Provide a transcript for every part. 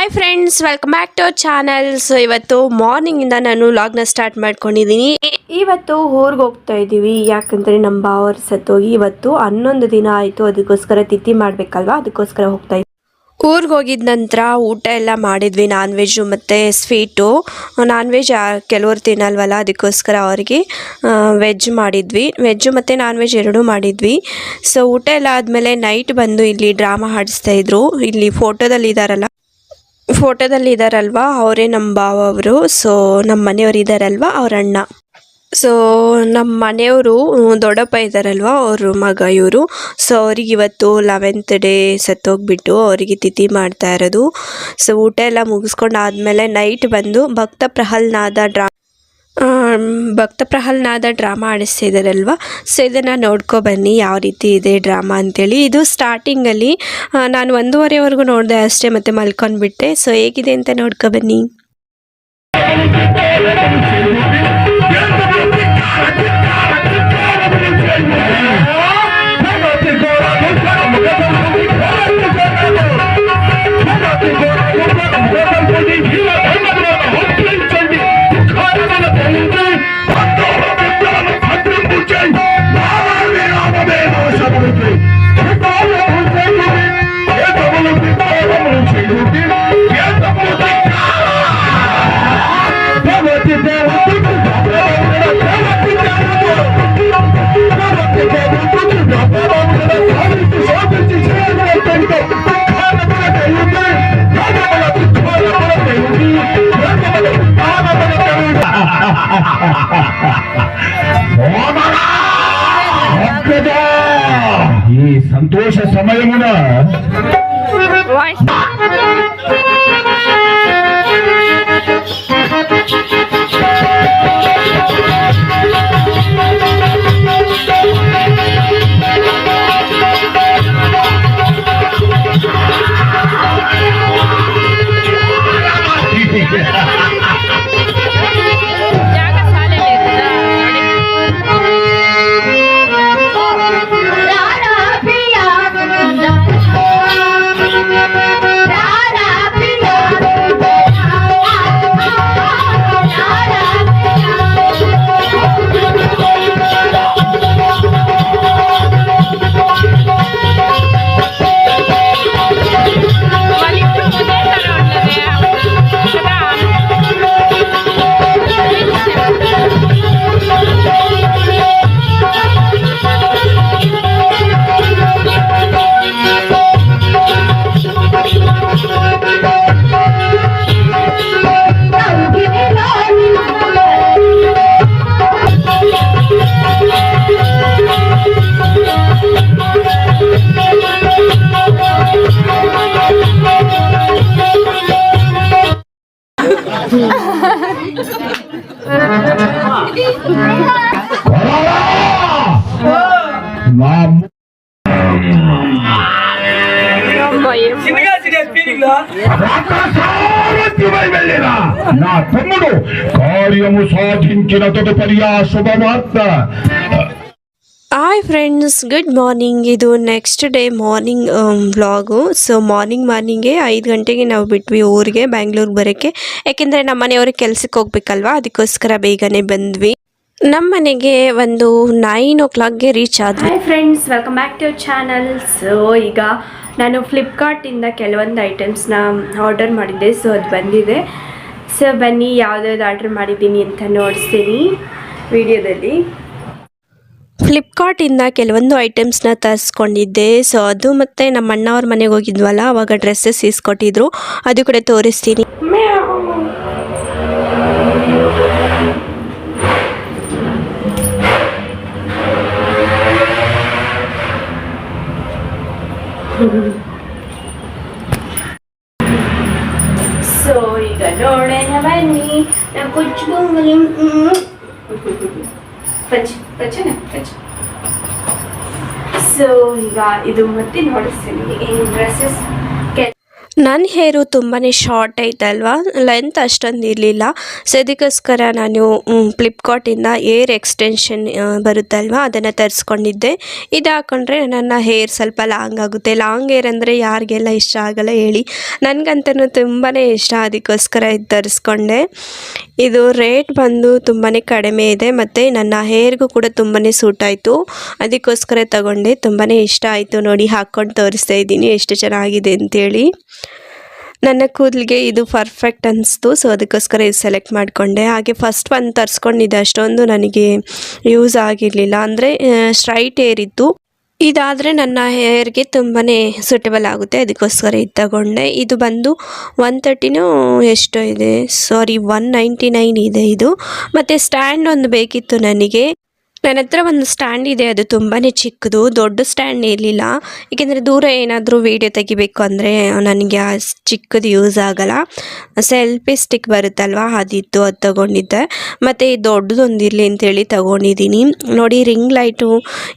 Hi friends welcome back to our channels ಇವತ್ತು ಮಾರ್ನಿಂಗಿಂದ ನಾನು ಲಾಗ್ನ ಸ್ಟಾರ್ಟ್ ಮಾಡ್ಕೊಂಡಿದ್ದೀನಿ. ಇವತ್ತು ಊರಿಗೆ ಹೋಗ್ತಾ ಇದ್ದೀವಿ ಯಾಕಂದರೆ ನಮ್ಮ ಬಾವರ್ ಸತ್ತೋಗಿ ಇವತ್ತು ಹನ್ನೊಂದು ದಿನ ಆಯಿತು. ಅದಕ್ಕೋಸ್ಕರ ತಿಥಿ ಮಾಡಬೇಕಲ್ವಾ? ಅದಕ್ಕೋಸ್ಕರ ಹೋಗ್ತಾ ಇದ್ದೀವಿ ಊರಿಗೆ ಹೋಗಿದ ನಂತರ ಊಟ ಎಲ್ಲ ಮಾಡಿದ್ವಿ. ನಾನ್ ವೆಜ್ಜು ಮತ್ತು ಸ್ವೀಟು ನಾನ್ ವೆಜ್ ಕೆಲವರು ತಿನ್ನಲ್ವಲ್ಲ? ಅದಕ್ಕೋಸ್ಕರ ಅವರಿಗೆ ವೆಜ್ ಮಾಡಿದ್ವಿ. ವೆಜ್ಜು ಮತ್ತು ನಾನ್ ವೆಜ್ ಎರಡೂ ಮಾಡಿದ್ವಿ. ಸೊ ಊಟ ಎಲ್ಲ ಆದಮೇಲೆ ನೈಟ್ ಬಂದು ಇಲ್ಲಿ ಡ್ರಾಮಾ ಹಾಡಿಸ್ತಾ ಇದ್ರು. ಇಲ್ಲಿ ಫೋಟೋದಲ್ಲಿ ಇದ್ದಾರಲ್ಲ ಫೋಟೋದಲ್ಲಿ ಇದ್ದಾರಲ್ವಾ ಅವರೇ ನಮ್ಮ ಭಾವ ಅವರು. ಸೊ ನಮ್ಮ ಮನೆಯವರು ಇದ್ದಾರಲ್ವ ಅವ್ರ ಅಣ್ಣ. ಸೊ ನಮ್ಮ ಮನೆಯವರು ದೊಡ್ಡಪ್ಪ ಇದ್ದಾರಲ್ವ ಅವ್ರ ಮಗ, ಇವರು. ಸೊ ಅವ್ರಿಗೆ ಇವತ್ತು ಲೆವೆಂತ್ ಡೇ ಸತ್ತೋಗ್ಬಿಟ್ಟು ಅವರಿಗೆ ತಿಥಿ ಮಾಡ್ತಾ ಇರೋದು. ಸೊ ಊಟ ಎಲ್ಲ ಮುಗಿಸ್ಕೊಂಡು ಆದಮೇಲೆ ನೈಟ್ ಬಂದು ಭಕ್ತ ಪ್ರಹಲ್ನಾದ ಡ್ರಾ ಭಕ್ತ ಪ್ರಹ್ಲಾದ ಡ್ರಾಮಾ ಆಡಿಸ್ತಿದ್ದಾರಲ್ವ ಸೊ ಇದನ್ನು ನೋಡ್ಕೊ ಬನ್ನಿ, ಯಾವ ರೀತಿ ಇದೆ ಡ್ರಾಮಾ ಅಂತೇಳಿ. ಇದು ಸ್ಟಾರ್ಟಿಂಗಲ್ಲಿ ನಾನು ಒಂದೂವರೆವರೆಗೂ ನೋಡಿದೆ ಅಷ್ಟೇ, ಮತ್ತೆ ಮಲ್ಕೊಂಡ್ಬಿಟ್ಟೆ ಸೊ ಹೇಗಿದೆ ಅಂತ ನೋಡ್ಕೊ ಬನ್ನಿ. ఈ సంతోష సమయమున ರಾರಾ నా రాక్షసారథ్యమై వెళ్ళిరా నా తమ్ముడు కార్యము సాధించిన తదుపరి ఆ శుభవార్త ಹಾಯ್ ಫ್ರೆಂಡ್ಸ್ ಗುಡ್ ಮಾರ್ನಿಂಗ್ ಇದು next day morning vlog so morning ಮಾರ್ನಿಂಗೇ ಐದು ಗಂಟೆಗೆ ನಾವು ಬಿಟ್ವಿ ಊರಿಗೆ ಬ್ಯಾಂಗ್ಳೂರಿಗೆ ಬರೋಕ್ಕೆ ಯಾಕೆಂದರೆ ನಮ್ಮ ಮನೆಯವ್ರಿಗೆ ಕೆಲ್ಸಕ್ಕೆ ಹೋಗ್ಬೇಕಲ್ವಾ ಅದಕ್ಕೋಸ್ಕರ ಬೇಗನೆ ಬಂದ್ವಿ ನಮ್ಮ ಮನೆಗೆ ಒಂದು ನೈನ್ ಓ ಕ್ಲಾಕ್ಗೆ ರೀಚ್ ಆದ್ವಿ hi friends welcome back to channel so ಈಗ ನಾನು ಫ್ಲಿಪ್ಕಾರ್ಟಿಂದ ಕೆಲವೊಂದು ಐಟಮ್ಸ್ನ ಆರ್ಡರ್ ಮಾಡಿದ್ದೆ. ಸೊ ಅದು ಬಂದಿದೆ. ಸೊ ಬನ್ನಿ ಯಾವುದ್ಯಾವ್ದು ಆರ್ಡರ್ ಮಾಡಿದ್ದೀನಿ ಅಂತ ನೋಡಿಸ್ತೀನಿ ವಿಡಿಯೋದಲ್ಲಿ. ಫ್ಲಿಪ್ಕಾರ್ಟಿಂದ ಕೆಲವೊಂದು ಐಟಮ್ಸ್ನ ತರಿಸ್ಕೊಂಡಿದ್ದೆ. ಸೊ ಅದು ಮತ್ತು ನಮ್ಮ ಅಣ್ಣವ್ರ ಮನೆಗೆ ಹೋಗಿದ್ವಲ್ಲ ಅವಾಗ ಡ್ರೆಸ್ಸಸ್ ಇಸ್ಕೊಟ್ಟಿದ್ರು. ಅದು ಕೂಡ ತೋರಿಸ್ತೀನಿ. ಸೊ ಈಗ ನೋಡೋಣ ಬನ್ನಿ ನಾವು ಕುಚ್ಚು ಪಚ್, ಪಚ್ಚನ, ಪಚ್. ಸೊ, ಈಗ ಇದು ಮತ್ತೆ ನೋಡಿಸ್ತೀನಿ ಏನು ಡ್ರೆಸ್ಸಸ್ ನನ್ನ ಹೇರು ತುಂಬಾ ಶಾರ್ಟ್ ಐತಲ್ವಾ? ಲೆಂತ್ ಅಷ್ಟೊಂದು ಇರಲಿಲ್ಲ. ಸೊ ಅದಕ್ಕೋಸ್ಕರ ನಾನು ಫ್ಲಿಪ್ಕಾರ್ಟಿಂದ ಏರ್ ಎಕ್ಸ್ಟೆನ್ಷನ್ ಬರುತ್ತಲ್ವ? ಅದನ್ನು ತರಿಸ್ಕೊಂಡಿದ್ದೆ. ಇದು ಹಾಕ್ಕೊಂಡ್ರೆ ನನ್ನ ಹೇರ್ ಸ್ವಲ್ಪ ಲಾಂಗ್ ಆಗುತ್ತೆ. ಲಾಂಗ್ ಹೇರ್ ಅಂದರೆ ಯಾರಿಗೆಲ್ಲ ಇಷ್ಟ ಆಗಲ್ಲ ಹೇಳಿ. ನನಗಂತೂ ತುಂಬಾ ಇಷ್ಟ. ಅದಕ್ಕೋಸ್ಕರ ಇದು ತರಿಸ್ಕೊಂಡೆ. ಇದು ರೇಟ್ ಬಂದು ತುಂಬಾ ಕಡಿಮೆ ಇದೆ ಮತ್ತು ನನ್ನ ಹೇರ್ಗೂ ಕೂಡ ತುಂಬಾ ಸೂಟ್ ಆಯಿತು. ಅದಕ್ಕೋಸ್ಕರ ತಗೊಂಡೆ ತುಂಬಾ ಇಷ್ಟ ಆಯಿತು ನೋಡಿ, ಹಾಕ್ಕೊಂಡು ತೋರಿಸ್ತಾ ಇದ್ದೀನಿ ಎಷ್ಟು ಚೆನ್ನಾಗಿದೆ ಅಂತೇಳಿ. ನನ್ನ ಕೂದಲಿಗೆ ಇದು ಪರ್ಫೆಕ್ಟ್ ಅನಿಸ್ತು ಸೊ ಅದಕ್ಕೋಸ್ಕರ ಇದು ಸೆಲೆಕ್ಟ್ ಮಾಡಿಕೊಂಡೆ. ಹಾಗೆ ಫಸ್ಟ್ ಒಂದು ತರಿಸ್ಕೊಂಡಿದ್ದೆ ಅಷ್ಟೊಂದು ನನಗೆ ಯೂಸ್ ಆಗಿರಲಿಲ್ಲ. ಅಂದರೆ ಸ್ಟ್ರೈಟ್ ಏರಿತ್ತು ಇದಾದರೆ ನನ್ನ ಹೇರ್ಗೆ ತುಂಬಾ ಸೂಟಬಲ್ ಆಗುತ್ತೆ. ಅದಕ್ಕೋಸ್ಕರ ಇದು ತಗೊಂಡೆ. ಇದು ಬಂದು ಒನ್ ತರ್ಟಿನೂ ಎಷ್ಟೋ ಇದೆ. ಸಾರಿ ಒನ್ ನೈಂಟಿ ನೈನ್ ಇದೆ ಇದು. ಮತ್ತು ಸ್ಟ್ಯಾಂಡ್ ಒಂದು ಬೇಕಿತ್ತು ನನಗೆ. ನನ್ನ ಹತ್ರ ಒಂದು ಸ್ಟ್ಯಾಂಡ್ ಇದೆ, ಅದು ತುಂಬಾ ಚಿಕ್ಕದು, ದೊಡ್ಡ ಸ್ಟ್ಯಾಂಡ್ ಇರಲಿಲ್ಲ. ಏಕೆಂದರೆ ದೂರ ಏನಾದರೂ ವೀಡಿಯೋ ತೆಗಿಬೇಕು ಅಂದರೆ ನನಗೆ ಆ ಚಿಕ್ಕದು ಯೂಸ್ ಆಗಲ್ಲ. ಸೆಲ್ಫಿ ಸ್ಟಿಕ್ ಬರುತ್ತಲ್ವ, ಅದಿತ್ತು, ಅದು ತಗೊಂಡಿದ್ದೆ. ಮತ್ತು ಈ ದೊಡ್ಡದೊಂದು ಇರಲಿ ಅಂತೇಳಿ ತಗೊಂಡಿದ್ದೀನಿ. ನೋಡಿ ರಿಂಗ್ ಲೈಟು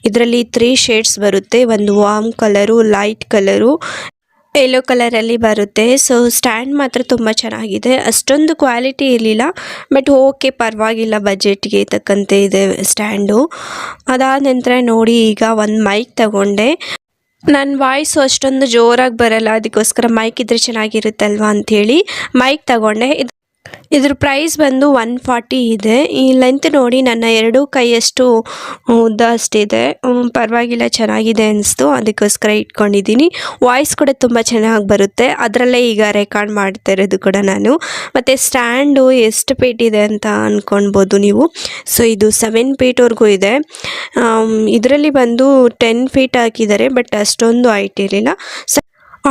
ಇದರಲ್ಲಿ ತ್ರೀ ಶೇಡ್ಸ್ ಬರುತ್ತೆ. ಒಂದು warm colour light colour yellow ಕಲರಲ್ಲಿ ಬರುತ್ತೆ. ಸೊ ಸ್ಟ್ಯಾಂಡ್ ಮಾತ್ರ ತುಂಬ ಚೆನ್ನಾಗಿದೆ. ಅಷ್ಟೊಂದು ಕ್ವಾಲಿಟಿ ಇರಲಿಲ್ಲ. ಬಟ್ ಓಕೆ ಪರವಾಗಿಲ್ಲ ಬಜೆಟ್ಗೆ ತಕ್ಕಂತೆ ಇದೆ ಸ್ಟ್ಯಾಂಡು ಅದಾದ ನಂತರ ನೋಡಿ ಈಗ ಒಂದು ಮೈಕ್ ತಗೊಂಡೆ. ನನ್ನ ವಾಯ್ಸು ಅಷ್ಟೊಂದು ಜೋರಾಗಿ ಬರಲ್ಲ. ಅದಕ್ಕೋಸ್ಕರ ಮೈಕ್ ಇದ್ರೆ ಚೆನ್ನಾಗಿರುತ್ತಲ್ವಾ ಅಂಥೇಳಿ ಮೈಕ್ ತಗೊಂಡೆ. ಇದು ಇದ್ರ ಪ್ರೈಸ್ ಬಂದು ಒನ್ ಫಾರ್ಟಿ ಇದೆ. ಈ ಲೆಂತ್ ನೋಡಿ ನನ್ನ ಎರಡೂ ಕೈಯಷ್ಟು ಉದ್ದ ಅಷ್ಟಿದೆ. ಪರವಾಗಿಲ್ಲ, ಚೆನ್ನಾಗಿದೆ ಅನಿಸ್ತು. ಅದಕ್ಕೋಸ್ಕರ ಇಟ್ಕೊಂಡಿದ್ದೀನಿ. ವಾಯ್ಸ್ ಕೂಡ ತುಂಬ ಚೆನ್ನಾಗಿ ಬರುತ್ತೆ. ಅದರಲ್ಲೇ ಈಗ ರೆಕಾರ್ಡ್ ಮಾಡ್ತಾ ಇರೋದು ಕೂಡ ನಾನು. ಮತ್ತು ಸ್ಟ್ಯಾಂಡು ಎಷ್ಟು ಫೀಟ್ ಇದೆ ಅಂತ ಅಂದ್ಕೊಳ್ಬೋದು ನೀವು. ಸೊ ಇದು ಸೆವೆನ್ ಫೀಟ್ವರೆಗೂ ಇದೆ. ಇದರಲ್ಲಿ ಬಂದು ಟೆನ್ ಫೀಟ್ ಹಾಕಿದ್ದಾರೆ ಬಟ್ ಅಷ್ಟೊಂದು ಹೈಟ್ ಇರಲಿಲ್ಲ.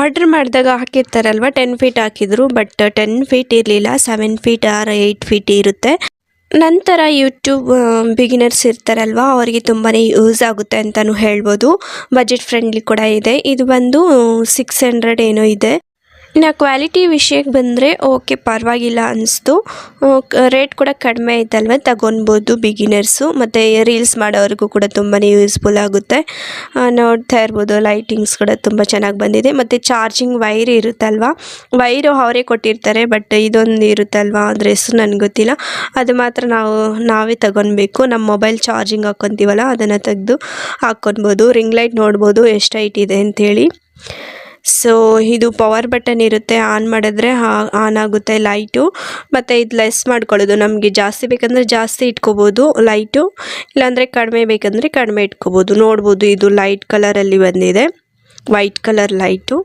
ಆರ್ಡ್ರ್ ಮಾಡಿದಾಗ ಹಾಕಿರ್ತಾರಲ್ವ ಟೆನ್ ಫೀಟ್ ಹಾಕಿದ್ರು ಬಟ್ ಟೆನ್ ಫೀಟ್ ಇರಲಿಲ್ಲ seven feet or eight feet ಇರುತ್ತೆ. ನಂತರ ಯೂಟ್ಯೂಬ್ ಬಿಗಿನರ್ಸ್ ಇರ್ತಾರಲ್ವ, ಅವರಿಗೆ ತುಂಬಾ ಯೂಸ್ ಆಗುತ್ತೆ ಅಂತಲೂ ಹೇಳ್ಬೋದು. ಬಜೆಟ್ ಫ್ರೆಂಡ್ಲಿ ಕೂಡ ಇದೆ. ಇದು ಬಂದು ಸಿಕ್ಸ್ ಹಂಡ್ರೆಡ್ ಏನೋ ಇದೆ. ಇನ್ನು ಕ್ವಾಲಿಟಿ ವಿಷಯಕ್ಕೆ ಬಂದರೆ ಓಕೆ ಪರವಾಗಿಲ್ಲ ಅನಿಸ್ತು. ರೇಟ್ ಕೂಡ ಕಡಿಮೆ ಐತಲ್ವ ತಗೊಳ್ಬೋದು ಬಿಗಿನರ್ಸು ಮತ್ತು ರೀಲ್ಸ್ ಮಾಡೋರಿಗೂ ಕೂಡ ತುಂಬಾ ಯೂಸ್ಫುಲ್ ಆಗುತ್ತೆ. ನೋಡ್ತಾ ಇರ್ಬೋದು ಲೈಟಿಂಗ್ಸ್ ಕೂಡ ತುಂಬ ಚೆನ್ನಾಗಿ ಬಂದಿದೆ. ಮತ್ತು ಚಾರ್ಜಿಂಗ್ ವೈರ್ ಇರುತ್ತಲ್ವ? ವೈರು ಅವರೇ ಕೊಟ್ಟಿರ್ತಾರೆ ಬಟ್ ಇದೊಂದು ಇರುತ್ತಲ್ವ ಅದ್ರ ಹೆಸರು ನನಗೆ ಗೊತ್ತಿಲ್ಲ. ಅದು ಮಾತ್ರ ನಾವು, ನಾವೇ ತಗೊಳ್ಬೇಕು ನಮ್ಮ ಮೊಬೈಲ್ ಚಾರ್ಜಿಂಗ್ ಹಾಕ್ಕೊತೀವಲ್ಲ ಅದನ್ನು ತೆಗೆದು ಹಾಕ್ಕೊಬೋದು ರಿಂಗ್ ಲೈಟ್ ನೋಡ್ಬೋದು, ಎಷ್ಟು ಹೈಟ್ ಇದೆ ಅಂಥೇಳಿ ಸೊ ಇದು ಪವರ್ ಬಟನ್ ಇರುತ್ತೆ ಆನ್ ಮಾಡಿದ್ರೆ ಆನ್ ಆಗುತ್ತೆ ಲೈಟು ಮತ್ತು ಇದು ಲೆಸ್ ಮಾಡ್ಕೊಳ್ಳೋದು, ನಮಗೆ ಜಾಸ್ತಿ ಬೇಕಂದರೆ ಜಾಸ್ತಿ ಇಟ್ಕೋಬೋದು ಲೈಟು ಇಲ್ಲಾಂದರೆ ಕಡಿಮೆ ಬೇಕಂದರೆ ಕಡಿಮೆ ಇಟ್ಕೋಬೋದು. ನೋಡ್ಬೋದು ಇದು ಲೈಟ್ ಕಲರಲ್ಲಿ ಬಂದಿದೆ ವೈಟ್ ಕಲರ್ ಲೈಟು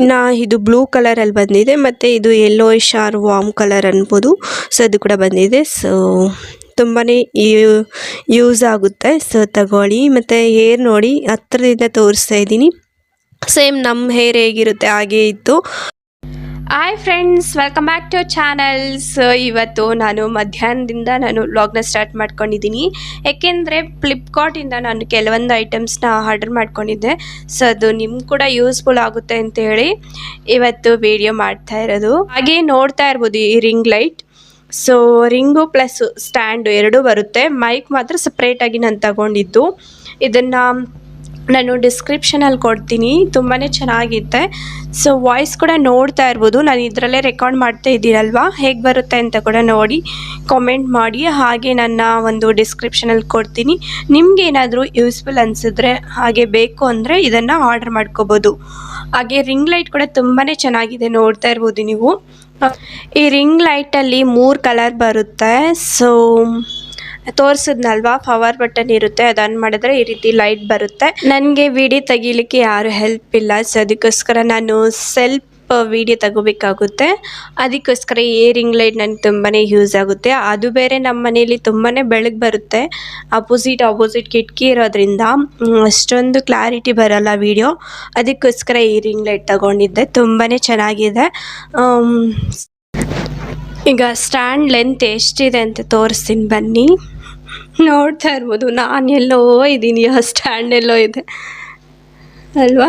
ಇನ್ನು ಇದು ಬ್ಲೂ ಕಲರಲ್ಲಿ ಬಂದಿದೆ, ಮತ್ತು ಇದು ಯೆಲ್ಲೋ ಶಾರ್ ವಾಮ್ ಕಲರ್ ಅನ್ಬೋದು. ಸೊ ಅದು ಕೂಡ ಬಂದಿದೆ. ಸೊ ತುಂಬಾ ಯೂಸ್ ಆಗುತ್ತೆ. ಸೊ ತಗೊಳ್ಳಿ. ಮತ್ತು ಹೇರ್ ನೋಡಿ ಹತ್ರದಿಂದ ತೋರಿಸ್ತಾ ಇದ್ದೀನಿ. ಸೇಮ್ ನಮ್ಮ ಹೇರ್ ಹೇಗಿರುತ್ತೆ, ಹಾಗೇ ಇತ್ತು. Hi friends welcome back to channels ಇವತ್ತು ನಾನು ಮಧ್ಯಾಹ್ನದಿಂದ ನಾನು ವ್ಲಾಗ್ನ ಸ್ಟಾರ್ಟ್ ಮಾಡ್ಕೊಂಡಿದ್ದೀನಿ. ಯಾಕೆಂದರೆ ಫ್ಲಿಪ್ಕಾರ್ಟಿಂದ ನಾನು ಕೆಲವೊಂದು ಐಟಮ್ಸ್ನ ಆರ್ಡರ್ ಮಾಡ್ಕೊಂಡಿದ್ದೆ. ಸೊ ಅದು ನಿಮ್ಗೆ ಕೂಡ ಯೂಸ್ಫುಲ್ ಆಗುತ್ತೆ ಅಂತ ಹೇಳಿ ಇವತ್ತು ವಿಡಿಯೋ ಮಾಡ್ತಾ ಇರೋದು. ಹಾಗೆ ನೋಡ್ತಾ ಇರ್ಬೋದು ಈ ring light so ring plus stand ಎರಡೂ ಬರುತ್ತೆ. ಮೈಕ್ ಮಾತ್ರ ಸಪ್ರೇಟಾಗಿ ನಾನು ತಗೊಂಡಿದ್ದು. ಇದನ್ನು ನಾನು ಡಿಸ್ಕ್ರಿಪ್ಷನಲ್ಲಿ ಕೊಡ್ತೀನಿ. ತುಂಬಾ ಚೆನ್ನಾಗಿದೆ ಸೊ ವಾಯ್ಸ್ ಕೂಡ ನೋಡ್ತಾ ಇರ್ಬೋದು. ನಾನು ಇದರಲ್ಲೇ ರೆಕಾರ್ಡ್ ಮಾಡ್ತಾ ಇದ್ದೀರಲ್ವಾ ಹೇಗೆ ಬರುತ್ತೆ ಅಂತ ಕೂಡ ನೋಡಿ ಕಾಮೆಂಟ್ ಮಾಡಿ. ಹಾಗೆ ನನ್ನ ಒಂದು ಡಿಸ್ಕ್ರಿಪ್ಷನಲ್ಲಿ ಕೊಡ್ತೀನಿ. ನಿಮ್ಗೆ ಏನಾದರೂ ಯೂಸ್ಫುಲ್ ಅನಿಸಿದ್ರೆ ಹಾಗೆ ಬೇಕು ಅಂದರೆ ಇದನ್ನು ಆರ್ಡರ್ ಮಾಡ್ಕೋಬೋದು. ಹಾಗೆ ರಿಂಗ್ ಲೈಟ್ ಕೂಡ ತುಂಬಾ ಚೆನ್ನಾಗಿದೆ ನೋಡ್ತಾ ಇರ್ಬೋದು ನೀವು. ಈ ರಿಂಗ್ ಲೈಟಲ್ಲಿ ಮೂರು ಕಲರ್ ಬರುತ್ತೆ. ಸೊ ತೋರಿಸಿದ್ನಲ್ವಾ? ಪವರ್ ಬಟನ್ ಇರುತ್ತೆ ಅದನ್ನು ಮಾಡಿದ್ರೆ ಈ ರೀತಿ ಲೈಟ್ ಬರುತ್ತೆ. ನನಗೆ ವಿಡಿಯೋ ತೆಗಿಲಿಕ್ಕೆ ಯಾರು ಹೆಲ್ಪ್ ಇಲ್ಲ ಸೊ ಅದಕ್ಕೋಸ್ಕರ ನಾನು ಸೆಲ್ಫ್ ವಿಡಿಯೋ ತಗೋಬೇಕಾಗುತ್ತೆ. ಅದಕ್ಕೋಸ್ಕರ ಈ ರಿಂಗ್ ಲೈಟ್ ನನಗೆ ತುಂಬಾ ಯೂಸ್ ಆಗುತ್ತೆ. ಅದು ಬೇರೆ ನಮ್ಮ ಮನೇಲಿ ತುಂಬಾ ಬೆಳಗ್ಗೆ ಬರುತ್ತೆ. ಅಪೋಸಿಟ್ ಅಪೋಸಿಟ್ ಕಿಟಕಿ ಇರೋದ್ರಿಂದ ಅಷ್ಟೊಂದು ಕ್ಲಾರಿಟಿ ಬರಲ್ಲ ವಿಡಿಯೋ ಅದಕ್ಕೋಸ್ಕರ ಈ ರಿಂಗ್ ಲೈಟ್ ತಗೊಂಡಿದ್ದೆ. ತುಂಬಾ ಚೆನ್ನಾಗಿದೆ. ಈಗ ಸ್ಟ್ಯಾಂಡ್ ಲೆಂತ್ ಎಷ್ಟಿದೆ ಅಂತ ತೋರಿಸ್ತೀನಿ ಬನ್ನಿ. ನೋಡ್ತಾ ಇರ್ಬೋದು, ನಾನು ಎಲ್ಲೋ ಇದ್ದೀನಿ ಆ ಸ್ಟ್ಯಾಂಡ್ ಎಲ್ಲೋ ಇದೆ. ಅಲ್ವಾ?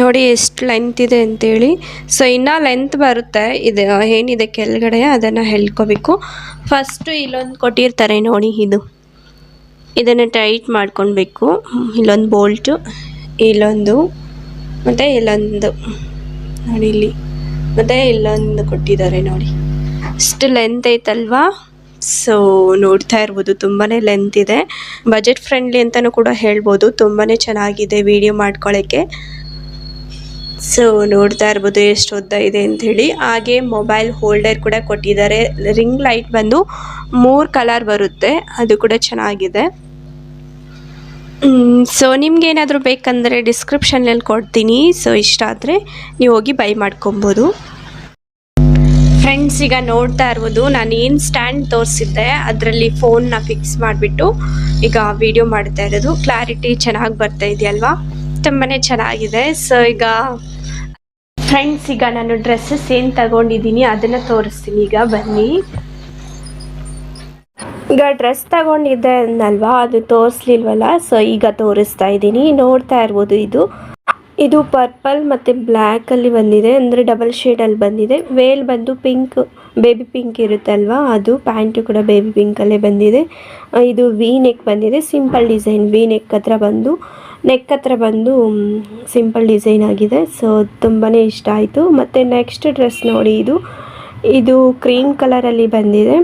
ನೋಡಿ ಎಷ್ಟು ಲೆಂತ್ ಇದೆ ಅಂತೇಳಿ. ಸೊ ಇನ್ನೂ ಲೆಂತ್ ಬರುತ್ತೆ. ಇದು, ಏನಿದೆ ಕೆಳಗಡೆ, ಅದನ್ನು ಹೇಳ್ಕೋಬೇಕು. ಫಸ್ಟು ಇಲ್ಲೊಂದು ಕೊಟ್ಟಿರ್ತಾರೆ ನೋಡಿ ಇದು. ಇದನ್ನು ಟೈಟ್ ಮಾಡ್ಕೊಳ್ಬೇಕು ಇಲ್ಲೊಂದು ಬೋಲ್ಟು, ಇಲ್ಲೊಂದು, ಮತ್ತು ಇಲ್ಲೊಂದು. ನೋಡಿ ಇಲ್ಲಿ. ಮತ್ತು ಇಲ್ಲೊಂದು ಕೊಟ್ಟಿದ್ದಾರೆ ನೋಡಿ. ಇಷ್ಟು ಲೆಂತ್ ಐತಲ್ವಾ? ಸೊ ನೋಡ್ತಾ ಇರ್ಬೋದು ತುಂಬಾ ಲೆಂತ್ ಇದೆ. ಬಜೆಟ್ ಫ್ರೆಂಡ್ಲಿ ಅಂತಲೂ ಕೂಡ ಹೇಳ್ಬೋದು ತುಂಬಾ ಚೆನ್ನಾಗಿದೆ ವಿಡಿಯೋ ಮಾಡ್ಕೊಳ್ಳೋಕ್ಕೆ ಸೊ ನೋಡ್ತಾ ಇರ್ಬೋದು ಎಷ್ಟು ಉದ್ದ ಇದೆ ಅಂಥೇಳಿ. ಹಾಗೆ ಮೊಬೈಲ್ ಹೋಲ್ಡರ್ ಕೂಡ ಕೊಟ್ಟಿದ್ದಾರೆ. ರಿಂಗ್ ಲೈಟ್ ಬಂದು ಮೂರು ಕಲರ್ ಬರುತ್ತೆ, ಅದು ಕೂಡ ಚೆನ್ನಾಗಿದೆ. ಸೊ ನಿಮ್ಗೇನಾದರೂ ಬೇಕಂದರೆ ಡಿಸ್ಕ್ರಿಪ್ಷನ್ನಲ್ಲಿ ಕೊಡ್ತೀನಿ. ಸೊ ಇಷ್ಟ ಆದರೆ ನೀವು ಹೋಗಿ ಬೈ ಮಾಡ್ಕೊಬೋದು. ಫ್ರೆಂಡ್ಸ್ ಈಗ ನೋಡ್ತಾ ಇರ್ಬೋದು ನಾನು ಏನು ಸ್ಟ್ಯಾಂಡ್ ತೋರಿಸಿದ್ದೆ, ಅದರಲ್ಲಿ ಫೋನ್ನ ಫಿಕ್ಸ್ ಮಾಡಿಬಿಟ್ಟು ಈಗ ವಿಡಿಯೋ ಮಾಡ್ತಾ ಇರೋದು. ಕ್ಲಾರಿಟಿ ಚೆನ್ನಾಗಿ ಬರ್ತಾ ಇದೆಯಲ್ವಾ? ತುಂಬಾ ಚೆನ್ನಾಗಿದೆ. ಸೊ ಈಗ ಫ್ರೆಂಡ್ಸ್ ಈಗ ನಾನು ಡ್ರೆಸ್ಸಸ್ ಏನು ತಗೊಂಡಿದ್ದೀನಿ, ಅದನ್ನು ತೋರಿಸ್ತೀನಿ. ಈಗ ಬನ್ನಿ. ಈಗ ಡ್ರೆಸ್ ತಗೊಂಡಿದ್ದೆ ಅಂದಲ್ವಾ ಅದು ತೋರಿಸ್ಲಿಲ್ವಲ್ಲ? ಸೊ ಈಗ ತೋರಿಸ್ತಾ ಇದ್ದೀನಿ. ನೋಡ್ತಾ ಇರ್ಬೋದು ಇದು. ಇದು ಪರ್ಪಲ್ ಮತ್ತು ಬ್ಲ್ಯಾಕಲ್ಲಿ ಬಂದಿದೆ. ಅಂದರೆ ಡಬಲ್ ಶೇಡಲ್ಲಿ ಬಂದಿದೆ. ವೇಲ್ ಬಂದು ಪಿಂಕ್, ಬೇಬಿ ಪಿಂಕ್ ಇರುತ್ತಲ್ವಾ ಅದು ಪ್ಯಾಂಟು ಕೂಡ ಬೇಬಿ ಪಿಂಕಲ್ಲೇ ಬಂದಿದೆ. ಇದು ವಿ ನೆಕ್ ಬಂದಿದೆ. Simple design. ವಿ ನೆಕ್ ಹತ್ರ ಬಂದು, ನೆಕ್ ಹತ್ರ ಬಂದು ಸಿಂಪಲ್ ಡಿಸೈನ್ ಆಗಿದೆ. ಸೊ ತುಂಬಾ ಇಷ್ಟ ಆಯಿತು. ಮತ್ತು ನೆಕ್ಸ್ಟ್ ಡ್ರೆಸ್ ನೋಡಿ ಇದು. ಇದು ಕ್ರೀಮ್ ಕಲರಲ್ಲಿ ಬಂದಿದೆ.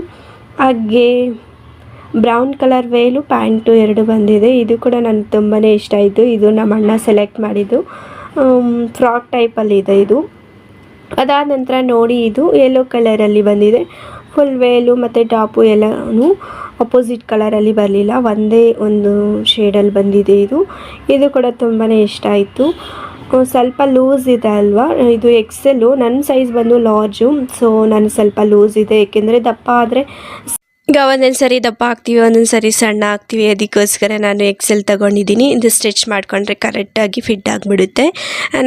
ಹಾಗೆ ಬ್ರೌನ್ ಕಲರ್ ವೇಲು, ಪ್ಯಾಂಟು ಎರಡು ಬಂದಿದೆ. ಇದು ಕೂಡ ನನಗೆ ತುಂಬಾ ಇಷ್ಟ ಆಯಿತು. ಇದು ನಮ್ಮ ಅಣ್ಣ ಸೆಲೆಕ್ಟ್ ಮಾಡಿದ್ದು. ಫ್ರಾಕ್ ಟೈಪಲ್ಲಿ ಇದೆ ಇದು. ಅದಾದ ನಂತರ ನೋಡಿ ಇದು ಯೆಲ್ಲೋ ಕಲರಲ್ಲಿ ಬಂದಿದೆ. ಫುಲ್ ವೇಲು ಮತ್ತು ಟಾಪು ಎಲ್ಲನೂ ಅಪೋಸಿಟ್ ಕಲರಲ್ಲಿ ಬರಲಿಲ್ಲ. ಒಂದೇ ಒಂದು ಶೇಡಲ್ಲಿ ಬಂದಿದೆ ಇದು. ಇದು ಕೂಡ ತುಂಬಾ ಇಷ್ಟ ಆಯಿತು. ಸ್ವಲ್ಪ ಲೂಸ್ ಇದೆ ಅಲ್ವಾ? ಇದು ಎಕ್ಸೆಲ್ಲು ನನ್ನ ಸೈಜ್ ಬಂದು ಲಾರ್ಜು ಸೊ ನಾನು ಸ್ವಲ್ಪ ಲೂಸ್ ಇದೆ. ಏಕೆಂದರೆ ದಪ್ಪ ಆದರೆ ಈಗ ಒಂದೊಂದು ಸರಿ ದಪ್ಪ ಆಗ್ತೀವಿ, ಒಂದೊಂದು ಸರಿ ಸಣ್ಣ ಆಗ್ತೀವಿ. ಅದಕ್ಕೋಸ್ಕರ ನಾನು ಎಕ್ಸೆಲ್ ತೊಗೊಂಡಿದ್ದೀನಿ. ಇದು ಸ್ಟಿಚ್ ಮಾಡ್ಕೊಂಡ್ರೆ ಕರೆಕ್ಟಾಗಿ ಫಿಟ್ ಆಗಿಬಿಡುತ್ತೆ.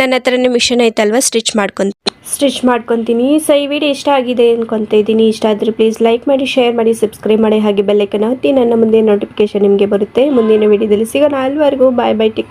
ನನ್ನ ಹತ್ರನೇ ಮಿಷನ್ ಐತಲ್ವ? ಸ್ಟಿಚ್ ಮಾಡ್ಕೊತ ಸ್ಟಿಚ್ ಮಾಡ್ಕೊತೀನಿ. ಸೊ ಈ ವಿಡಿಯೋ ಇಷ್ಟ ಆಗಿದೆ ಅನ್ಕೊತ ಇದ್ದೀನಿ. ಇಷ್ಟ ಆದರೆ ಪ್ಲೀಸ್ ಲೈಕ್ ಮಾಡಿ ಶೇರ್ ಮಾಡಿ ಸಬ್ಸ್ಕ್ರೈಬ್ ಮಾಡಿ. ಹಾಗೆ ಬೆಲ್ಲೈಕನ್ ಒತ್ತಿ, ನನ್ನ ಮುಂದೆ ನೋಟಿಫಿಕೇಶನ್ ನಿಮಗೆ ಬರುತ್ತೆ. ಮುಂದಿನ ವಿಡಿಯೋದಲ್ಲಿ ಸಿಗೋಣ. ಅಲ್ಲಿವರೆಗೂ ಬಾಯ್ ಬೈ ಟೇಕ್